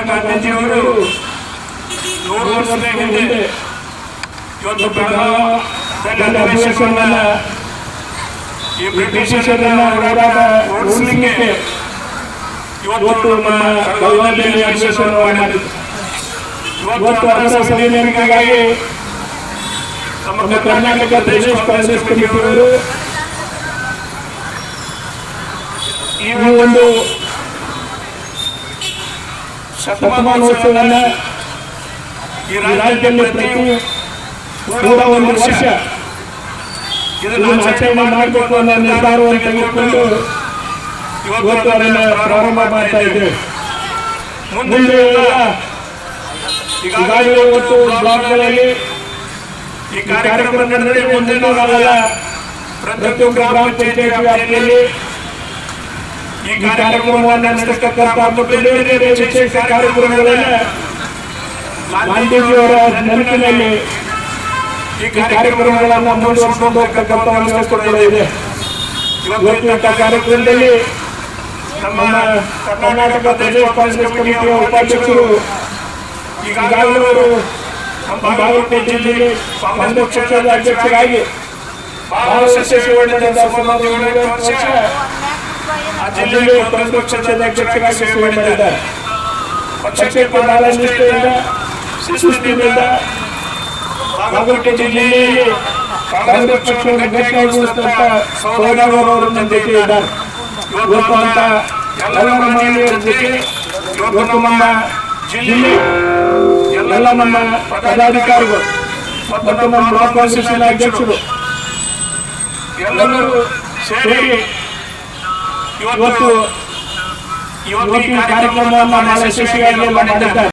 ಗಾಂಧೀಜಿಯವರು ನೂರು ವರ್ಷದ ಹಿಂದೆ ಇವತ್ತು ಬೆಳಗಾವಿ ಅಧಿವೇಶನವನ್ನ ಈ ಬ್ರಿಟಿಷರನ್ನ ಹೋರಾಟ ಓಡಿಸಲಿಕ್ಕೆ ಇವತ್ತು ನಮ್ಮ ಬೆಳಗಾವಿಯಲ್ಲಿ ಅಧಿವೇಶನವನ್ನು ಮಾಡಿದ್ರು. ಇವತ್ತು ಅರಸ ಸಂವಿಧಾನಿಗಾಗಿ ನಮ್ಮ ಕರ್ನಾಟಕ ಪ್ರದೇಶ ಕಾಂಗ್ರೆಸ್ ಕಮಿಟಿಯವರು ಈ ಒಂದು ಶತಮಾನೋತ್ಸವವನ್ನ ಈ ರಾಜ್ಯದಲ್ಲಿ ಪ್ರತಿ ನೂರ ಒಂದು ವರ್ಷ ಇದನ್ನು ಆಚರಣೆ ಮಾಡಬೇಕು ಅನ್ನೋ ನಿರ್ಧಾರವನ್ನು ತೆಗೆದುಕೊಂಡು ಇವತ್ತು ಅದನ್ನು ಪ್ರಾರಂಭ ಮಾಡ್ತಾ ಇದ್ದೇವೆ. ಮುಂದೆ ಈಗಾಗಲೇ ಇವತ್ತು ಬ್ಲಾಕ್ಗಳಲ್ಲಿ ಈ ಕಾರ್ಯಕ್ರಮ ನಡೆದರೆ ಮುಂದಿನ ನಾವೆಲ್ಲ ಪ್ರತಿಯೊಂದು ಗ್ರಾಮ ಪಂಚಾಯತ್ ವ್ಯಾಪ್ತಿಯಲ್ಲಿ ಈ ಕಾರ್ಯಕ್ರಮವನ್ನು ನಡೆಸತಕ್ಕಂತಹ ಮತ್ತು ಬೇರೆ ಬೇರೆ ವಿಶೇಷ ಕಾರ್ಯಕ್ರಮಗಳನ್ನ ಗಾಂಧೀಜಿಯವರ ನೆನಪಿನಲ್ಲಿ ಈ ಕಾರ್ಯಕ್ರಮಗಳನ್ನು ಮುಂದುವರಿಸಿಕೊಂಡು ಹೋಗ್ತಕ್ಕಂಥ ಕೂಡ ಇದೆ. ಇವತ್ತು ಇಂಥ ಕಾರ್ಯಕ್ರಮದಲ್ಲಿ ನಮ್ಮ ಕರ್ನಾಟಕ ಪ್ರದೇಶ ಕಾಂಗ್ರೆಸ್ ಕಮಿಟಿಯ ಉಪಾಧ್ಯಕ್ಷರು ಈಗಾಗಲೇ ಅವರು ನಮ್ಮ ಬಾಗಲಕೋಟೆ ಜಿಲ್ಲೆಯಲ್ಲಿ ಒಂದು ಕ್ಷೇತ್ರದ ಅಧ್ಯಕ್ಷರಾಗಿ ಬಹಳ ಏಳು ವರ್ಷ ಆ ಜಿಲ್ಲೆಗೆ ಕಾಂಗ್ರೆಸ್ ಪಕ್ಷದ ಅಧ್ಯಕ್ಷರಾಗಿ ಸೇವೆ ಮಾಡಿದ್ದಾರೆ ಪಕ್ಷಕ್ಕೆ ಬಹಳ ನಿಷ್ಠೆಯಿಂದ ಶಿಸ್ತಿನಿಂದ ಬಾಗಲಕೋಟೆ ಜಿಲ್ಲೆಯಲ್ಲಿ ಕಾಂಗ್ರೆಸ್ ಪಕ್ಷವನ್ನು ಗಟ್ಟಿಯಾಗಿರುವಂತ ಸೋದಾಗರವರು ನಮ್ಮ ಜೊತೆ ಇದ್ದಾರೆ ಇವತ್ತು ಅಂತ ಎಲ್ಲ ಮಹಿಳೆಯರ ಜೊತೆ ಇವತ್ತು ನಮ್ಮ ಜಿಲ್ಲೆ ಎಲ್ಲ ನಮ್ಮ ಪದಾಧಿಕಾರಿಗಳು ಮತ್ತು ನಮ್ಮ ಬ್ಲಾಕ್ ಕಾಂಗ್ರೆಸ್ ಅಧ್ಯಕ್ಷರು ಎಲ್ಲರೂ ಸೇರಿ ಇವತ್ತು ಇವತ್ತು ಈ ಕಾರ್ಯಕ್ರಮವನ್ನು ಬಹಳ ಯಶಸ್ವಿಯಾಗಿ ಮಾಡಿದ್ದಾರೆ.